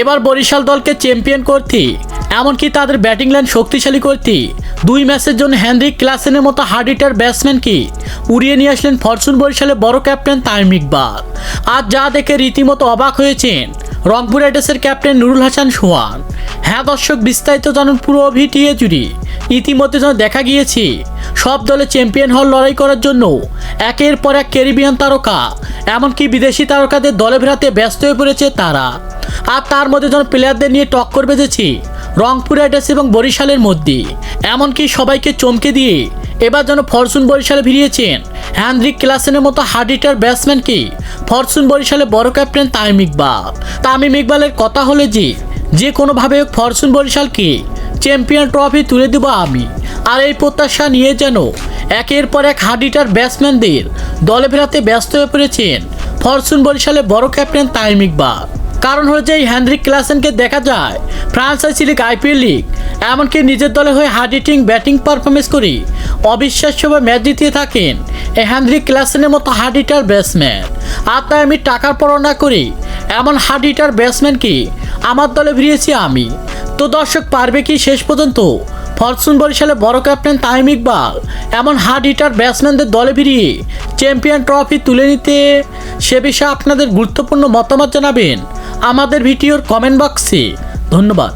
এবার বরিশাল দলকে চ্যাম্পিয়ন করতে, এমনকি তাদের ব্যাটিং লাইন শক্তিশালী করতে, দুই ম্যাচের জন্য হ্যানরিক ক্লাসেনের মতো হার্ড হিটার ব্যাটসম্যানকে উড়িয়ে নিয়ে আসলেন ফরচুন বরিশালের বড় ক্যাপ্টেন তামিম ইকবাল। আজ যা দেখে রীতিমতো অবাক হয়েছেন রংপুর রাইডার্সের ক্যাপ্টেন নুরুল হাসান সোহান। হ্যাঁ দর্শক, বিস্তারিত জানুন পুরো ভিটিএ জুড়ে। ইতিমধ্যে যেন দেখা গিয়েছে, সব দলে চ্যাম্পিয়ন হল লড়াই করার জন্য একের পর এক ক্যারিবিয়ান তারকা এমনকি বিদেশি তারকাদের দলে ফেরাতে ব্যস্ত হয়ে পড়েছে তারা। আর তার মধ্যে যেন প্লেয়ারদের নিয়ে টক্কর বেঁধেছে, রংপুর রাইডার্স এবং বরিশালের মধ্যে, এমনকি সবাইকে চমকে দিয়ে এবার যেন ফরচুন বরিশালে ভিড়িয়েছেন হ্যান্ড্রিক ক্লাসেনের মতো হার্ড হিটার ব্যাটসম্যানকে ফরচুন বরিশালে বড় ক্যাপ্টেন তামিম ইকবাল। তামিম ইকবালের কথা হলে যে যে কোনোভাবে ফরচুন বরিশালকে চ্যাম্পিয়ন ট্রফি তুলে দেবো আমি। আর এই প্রত্যাশা নিয়ে যেন একের পর এক হাডিটার ব্যাটসম্যানদের দলে ফেরাতে ব্যস্ত হয়ে পড়েছেন ফরচুন বরিশালে বড় ক্যাপ্টেন তামিম ইকবাল। কারণ হচ্ছে এই হ্যান্ড্রিক ক্লাসেনকে দেখা যায় ফ্রান্সাইসি লিগ, আইপিএল লিগ, এমনকি নিজের দলে হয়ে হার্ড হিটিং ব্যাটিং পারফরমেন্স করে অবিশ্বাস্যভাবে ম্যাচ জিতিয়ে থাকেন এই হ্যান্ড্রিক ক্লাসেনের মতো হার্ড হিটার ব্যাটসম্যান। আর তাই আমি টাকার পড়া না করে এমন হার্ড হিটার ব্যাটসম্যানকে আমার দলে ভিড়িয়েছি আমি। তো দর্শক, পারবে কি শেষ পর্যন্ত? ফরচুন বরিশালে বড় ক্যাপ্টেন তাইম ইকবাল এমন হার্ড হিটার ব্যাটসম্যানদের দলে ভিড়িয়ে চ্যাম্পিয়ন ট্রফি তুলে নিতে সে বিষয়ে আপনাদের গুরুত্বপূর্ণ মতামত জানাবেন আমাদের ভিডিওর কমেন্ট বক্সে ধন্যবাদ।